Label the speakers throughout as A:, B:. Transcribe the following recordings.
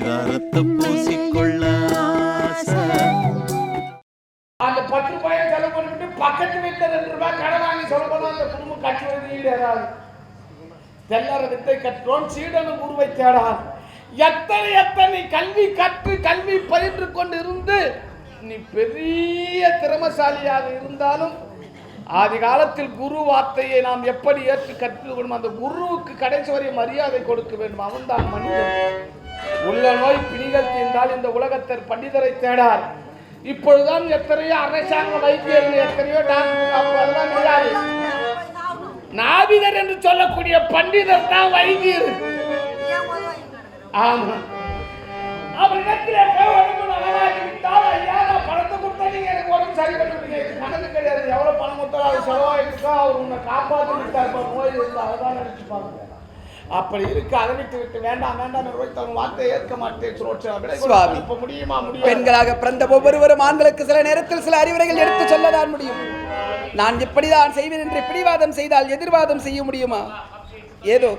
A: பரிதாரத்தை பூசிக்கொள்ள
B: அந்த பத்து ரூபாயை செலவு பண்ணிட்டு பக்கத்து வீட்டுல ரெண்டு ரூபாய் கடன் வாங்கி செலவு பண்ணா அந்த குடும்பம் கட்டுவது ஈடேறாது தெல்லற வித்தை கற்றோம் சீடனும் உருவை தேடாது. எத்தனை எத்தனை கல்வி கற்று கல்வி பயின்று கொண்டு இருந்து நீ பெரிய திறமசாலியாக இருந்தாலும் ஆதி காலத்தில் குரு வார்த்தையை நாம் எப்படி ஏற்று கற்றுக்கொள்ளும் அந்த குருவுக்கு கடைசி வரை மரியாதை கொடுக்க வேண்டும். அவன்தான் மனிதன். உள்ள நோய் பிணிகள் தீர்ந்தால் இந்த உலகத்தில் பண்டிதரை தேடார். இப்பொழுதுதான் எத்தனையோ அரசாங்க வைத்தியர்கள் எத்தனையோ டாக்டர் அப்ப அதெல்லாம் கிடையாது நாவிதர் என்று சொல்லக்கூடிய பண்டிதர் தான் வைத்தியர். ஆமா. அவரிடத்திலே போய் பணத்தை கொடுத்தா நீங்க எனக்கு உடம்பு சரி பண்ணி விடுங்க கிடையாது. எவ்வளவு பணம் கொடுத்தாலும் அது செலவாயிருக்கோ. அவர் உன்னை காப்பாற்றி விட்டார் நோய் இருந்தால் அதான் நினைச்சுப்பாங்க அப்படி இருக்கு அதை விட்டு விட்டு வேண்டாம் வேண்டாம் ரோஹித் வார்த்தையை ஏற்க மாட்டேன்
C: சுவாமி.
B: முடியுமா முடியாது
C: பெண்களாக பிறந்த ஒவ்வொருவரும் ஆண்களுக்கு சில நேரத்தில் சில அறிவுரைகள் எடுத்து சொல்லதான் முடியும் நான் இப்படிதான் செய்வேன் என்று பிடிவாதம் செய்தால் எதிர்வாதம் செய்ய முடியுமா ஏதோ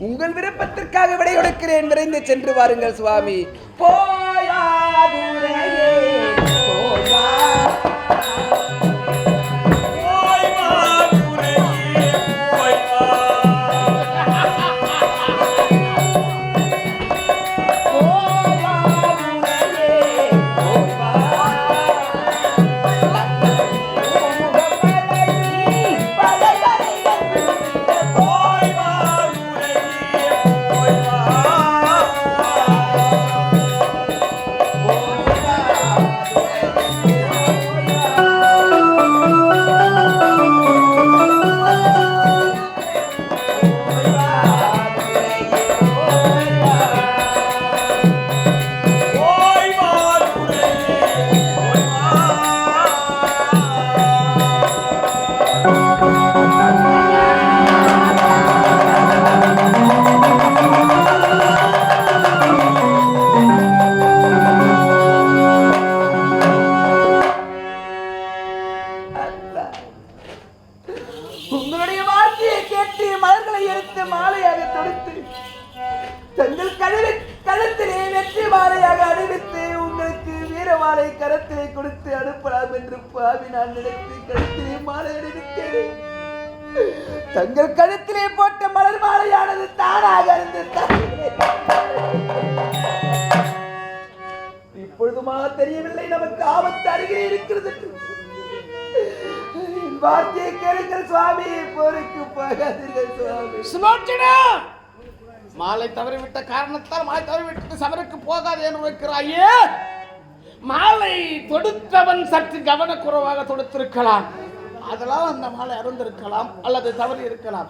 C: உங்கள் விருப்பத்திற்காக விடை கொடுக்கிறேன் விரைந்து சென்று வாருங்கள் சுவாமி போயாதுரையே, போயா. பாவி நான் நினைத்து கழுத்திலே மாலை அணிவித்தேன் தங்கள் கழுத்திலே போட்ட மலர் மாலையானது தானாக இருந்து இப்பொழுதுமா தெரியவில்லை நமக்கு ஆபத்து அருகே இருக்கிறது என் வார்த்தையை கேளுங்கள் சுவாமி. போருக்கு போகாதீர்கள் சுவாமி.
B: சுலோச்சனா மாலை தவறிவிட்ட காரணத்தால் மாலை தவறிவிட்டு சபருக்கு போகாது என்று வைக்கிறாயே மாலை தொடுத்தவன் சற்று கவனக்குறைவாக தொடுத்திருக்கலாம். அதெல்லாம் அந்த மாலை அருந்திருக்கலாம் அல்லது தவறி இருக்கலாம்.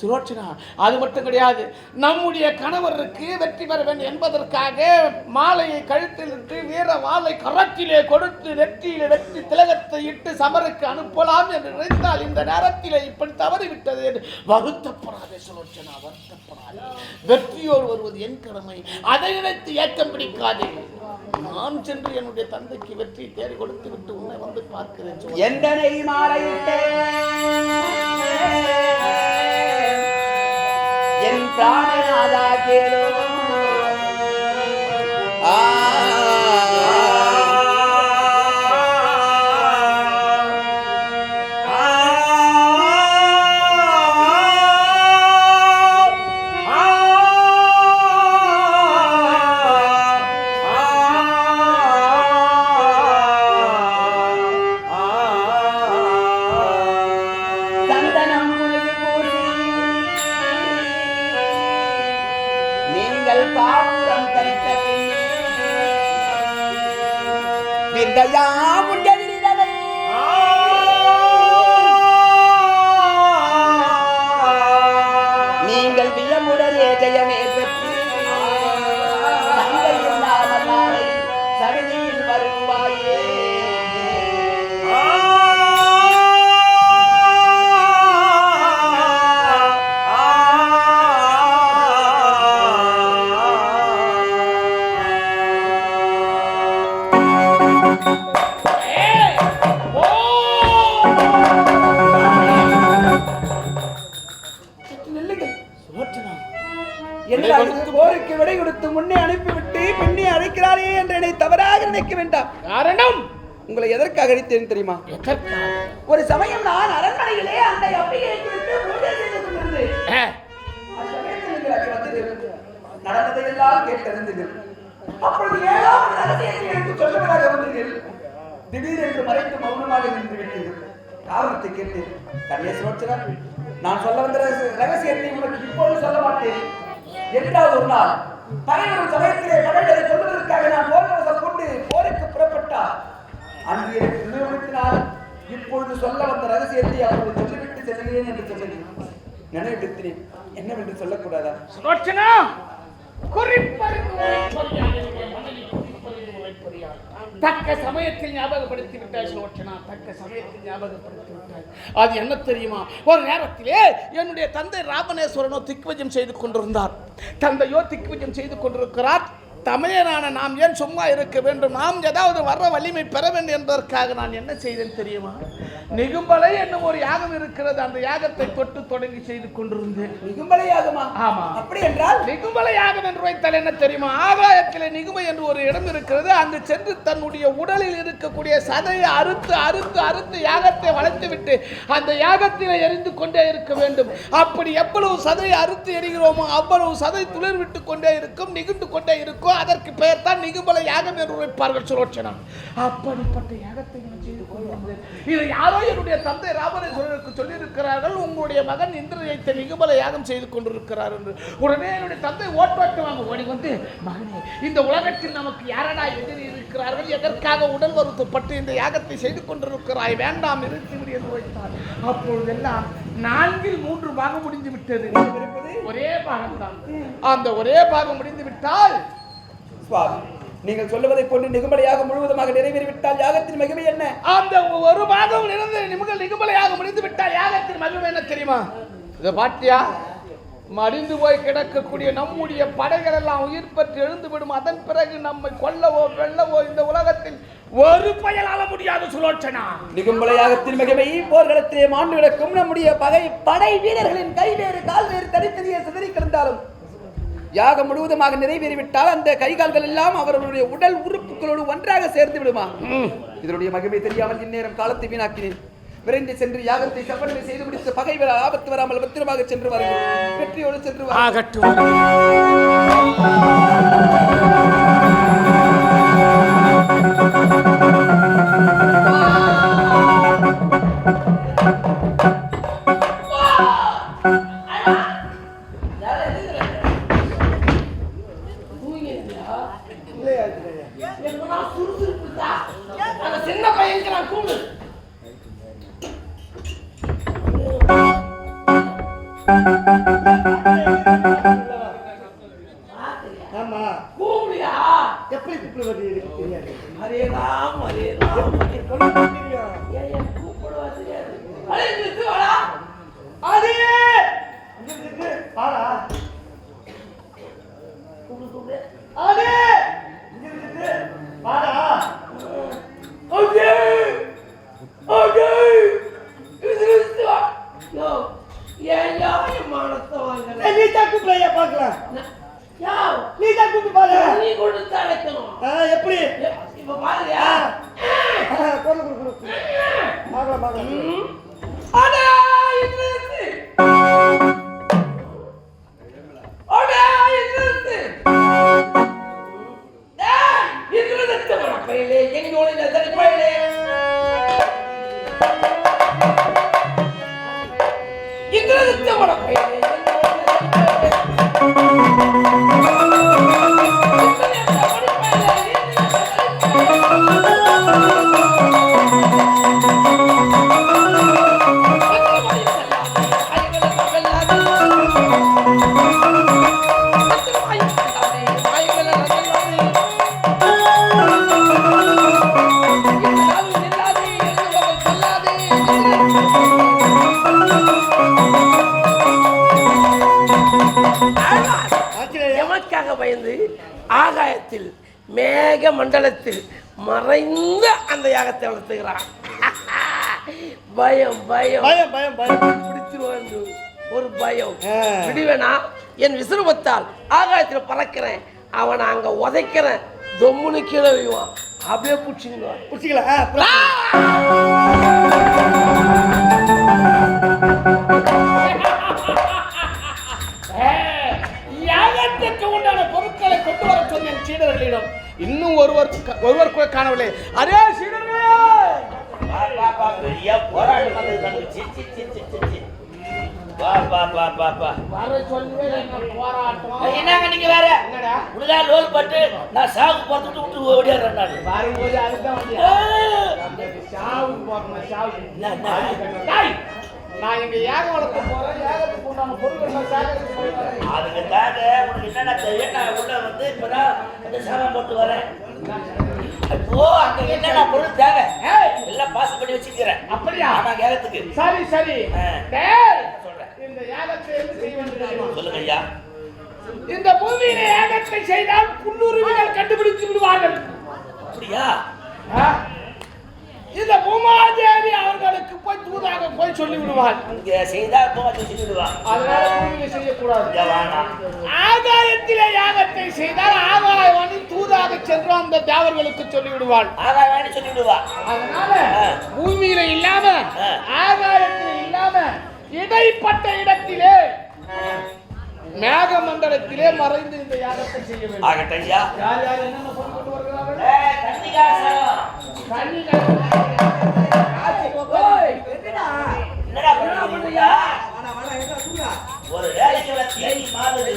B: சுரோட்சனா அது மட்டும் கிடையாது. நம்முடைய கணவருக்கு வெற்றி பெற வேண்டும் என்பதற்காக மாலையை கழுத்தில் இட்டு வீர வாளை கரத்திலே கொடுத்து நெற்றியிலே வெற்றி திலகத்தை இட்டு சமருக்கு அனுப்பலாம் என்று நினைத்தால் இந்த நேரத்திலே இப்படி தவறிவிட்டது என்று வருத்தப்படாதே சுரோட்சனா வருத்தப்படாதே. வெற்றியோடு வருவது என் கடமை. அதை நினைத்து ஏக்கம் பிடிக்காதே. நான் சென்று என்னுடைய தந்தைக்கு வெற்றி தேடி கொடுத்து விட்டு உன்னை வந்து பார்க்கிறேன்
C: எந்தனை மாலையிட்டேன் என் பிராணநாதா கேளோ. 哎呀妈！அழைக்கிறாளே என்று என்னை தவறாக நினைக்க வேண்டாம்.
B: காரணம்?
C: உங்களை எதற்காக அழைத்தேன் தெரியுமா? ஒரு சமயம் நான் அரண்மனையிலே அந்த. நடந்ததையெல்லாம் கேட்டறிந்தீர்கள் அப்பொழுது ஒரு ரகசியத்தை எனக்கு சொல்லுவதாக வந்தீர்கள். திடீரென்று மறைத்து மௌனமாக நின்று விட்டீர்கள். காரணத்தை கேட்டேன். கணேசரோச்சனா நான் சொல்ல வந்த ரகசிய- ரகசியத்தை உனக்கு இப்பொழுது சொல்ல மாட்டேன். என்றாவது ஒரு நாள் பகைவரும் சமயத்திலே பகைவரை அதற்காக நான் போர்வசம் கொண்டு போருக்கு புறப்பட்டார். அன்று எனக்கு நினைவுபடுத்தினால் இப்பொழுது சொல்ல வந்த ரகசியத்தை அவர்கள் சொல்லிவிட்டு செல்கிறேன் என்று சொன்னேன். நினைவுபடுத்தினேன் என்னவென்று சொல்லக்கூடாதா?
B: சுலோச்சனா? தக்க சமயத்தில் ஞாபகப்படுத்தி விட்டாய் சுலோச்சனா தக்க சமயத்தில் ஞாபகப்படுத்தி விட்டாய். அது என்ன தெரியுமா? ஒரு நேரத்திலே என்னுடைய தந்தை ராமணேஸ்வரனோ திக்வஜம் செய்து கொண்டிருந்தார். தந்தையோ திக்வஜம் செய்து கொண்டிருக்கிறார். தமிழனான நாம் ஏன் சும்மா இருக்க வேண்டும்? நாம் ஏதாவது வர்ற வலிமை பெற வேண்டும் என்பதற்காக நான் என்ன செய்தேன் தெரியுமா? நிகும்பலை என்னும் ஒரு யாகம் இருக்கிறது. அந்த யாகத்தை தொட்டு தொடங்கி செய்து கொண்டிருந்தேன்.
C: மிகும்பலையாகுமா
B: ஆமா.
C: அப்படி என்றால்?
B: நிகுமலை யாகம் என்று வைத்தால் என்ன தெரியுமா? ஆகாயத்திலே நிகுமை என்று ஒரு இடம் இருக்கிறது. அங்கு சென்று தன்னுடைய உடலில் இருக்கக்கூடிய சதையை அறுத்து அறுத்து அறுத்து யாகத்தை வளைத்து விட்டு அந்த யாகத்திலே எரிந்து கொண்டே இருக்க வேண்டும். அப்படி எவ்வளவு சதையை அறுத்து எரிகிறோமோ அவ்வளவு சதை துளிர் விட்டு கொண்டே இருக்கும் நிகுந்து கொண்டே இருக்கும். அதற்கு பெயர் தான் நிகும்பல யாகம் என்று உழைப்பார்கள் சுலோச்சனா. அப்படிப்பட்ட யாகத்தை நான் செய்து கொள்ள இதை யாரோ என்னுடைய தந்தை ராமரேஸ்வரருக்கு சொல்லியிருக்கிறார்கள் உங்களுடைய மகன் இந்திரஜெயத்தை நிகும்பல யாகம் செய்து கொண்டிருக்கிறார் என்று. உடனே என்னுடைய தந்தை ஓட்டோட்டுவாங்க ஓடி வந்து மகனே இந்த உலகத்தில் நமக்கு யாரடா எதிரி இருக்கிறார்கள் எதற்காக உடல் வருத்தப்பட்டு இந்த யாகத்தை செய்து கொண்டிருக்கிறாய்? வேண்டாம் நிறுத்திவிடு என்று வைத்தார் அப்பொழுதெல்லாம் நான்கில் மூன்று பாகம் முடிந்து விட்டது. ஒரே பாகம் தான் அந்த ஒரே பாகம் முடிந்து விட்டால்
C: சுவாமி நீங்கள் சொல்லுவதை போன்று நிகும்பலையாக முழுவதுமாக நிறைவேறிவிட்டால் யாகத்தின் மகிமை என்ன?
B: அந்த ஒரு பாகம் நிறந்த நிமிகள் நிகுமலையாக முடிந்து விட்டால் யாகத்தின் மகிமை என்ன தெரியுமா? இதை பாத்தியா? மடிந்து போய் கிடக்கக்கூடிய நம்முடைய படைகள் எல்லாம் உயிர் பெற்று எழுந்து விடும். அதன் பிறகு நம்மை கொல்லவோ வெல்லவோ இந்த உலகத்தில் ஒரு பயலால முடியாது சுலோச்சனா?
C: நிகும்பல யாகத்தின் மகிமை போர்க்களத்திலே மாண்டு கிடக்கும். நம்முடைய பகை படை வீரர்களின் கை வேறு கால் வேறு தனித்தனியே சிதறி கிடந்தாலும் யாகம் முழுவதுமாக நிறைவேறிவிட்டால் அந்த கை கால்கள் எல்லாம் அவர்களுடைய உடல் உறுப்புகளோடு ஒன்றாக சேர்ந்து விடுமா? இதனுடைய மகிமை தெரியாமல் இந்நேரம் காலத்தை வீணாக்கினேன். விரைந்து சென்று யாகத்தை சமன்மை செய்து முடித்து பகை வர ஆபத்து வராமல் பத்திரமாக சென்று வாருங்கள். வெற்றியோடு சென்று.
B: ஆகட்டும்.
D: ஆமா.
B: கூப்பிடியா
D: எப்படி கூப்பிடுவது எனக்கு தெரியாது. தெரியும்
B: ஏன் ஏன் கூப்பிடுவா தெரியாது? எமக்காக பயந்து ஆகாயத்தில் மேக மண்டலத்தில் மறைந்த அந்த யாகத்தை வளர்த்துகிறான். பயம் பயம்.
D: பயம் பயம் பயம்.
B: பிடிச்சிருவான் ஒரு பயம். விடுவேனா? என் விசுரூபத்தால் ஆகாயத்தில் பறக்கிறேன். அவனை அங்க உதைக்கிறேன். தொம்முன்னு கீழே வைவான் அப்படியே பிடிச்சிக்குவான்.
D: பிடிச்சிக்கலாம்.
B: கொண்டு வர சொன்னேன் சீடர்களிடம் இன்னும் ஒருவர் ஒருவர் கூட காணவில்லை. அரே சீடர்களே
E: என்னங்க நீங்க வேற?
B: என்னடா?
E: லோல் பட்டு நான் சாகு பார்த்துட்டு விட்டு ஓடிடுறேன் நான்.
B: வரும்போது அதுதான்? சாவுக்கு போறேன்? டேய், நான் இங்க யாகம் வளர்க்க போறேன். யாகத்துக்கு உண்டான பொருட்கள் நான் சேகரித்து
E: உனக்கு என்னடா தெரியும் நான் உள்ள வந்து இப்பதான் அந்த சாமான் போட்டு வரேன். ஓ அங்க என்னடா பொருள் தேவை? எல்லாம் பாஸ் பண்ணி வச்சுக்கிறேன்
B: அப்படியா?
E: ஆமா கேரத்துக்கு
B: சரி சரி.
E: சொல்றேன்.
B: இந்த வேண்டும்
E: சொல்லுங்க ஐயா.
B: இந்த பூமியில யாகத்தை செய்தால் புல்லுருவிகள் கண்டுபிடித்து விடுவார்கள்.
E: அப்படியா?
B: இந்த பூமாதேவி அவர்களுக்கு போய் போய் சொல்லி விடுவாள்
E: இங்க செய்தா போக சொல்லிடுவா
B: அதனால செய்யக்கூடாது. ஆகாயத்திலே யாகத்தை செய்தால் ஆகாயவாணி தூதாக சென்று அந்த தேவர்களுக்கு சொல்லி விடுவாள்
E: ஆகா வேணும் சொல்லிடுவா
B: அதனால. பூமியில இல்லாம. ஆகாயத்தில் இல்லாம இடைப்பட்ட இடத்திலே மேக மண்டலத்திலே மறைந்து இந்த யாகத்தை செய்ய வேண்டும்.
E: ஆகட்டும் ஐயா.
B: யார் யார் என்னென்ன கொண்டு வருகிறார்கள்?
E: ஏய், கன்னிகாசனம். என்னடா பண்ணுறியா? ஒரு வேலைக்கு தேடி மாறுது.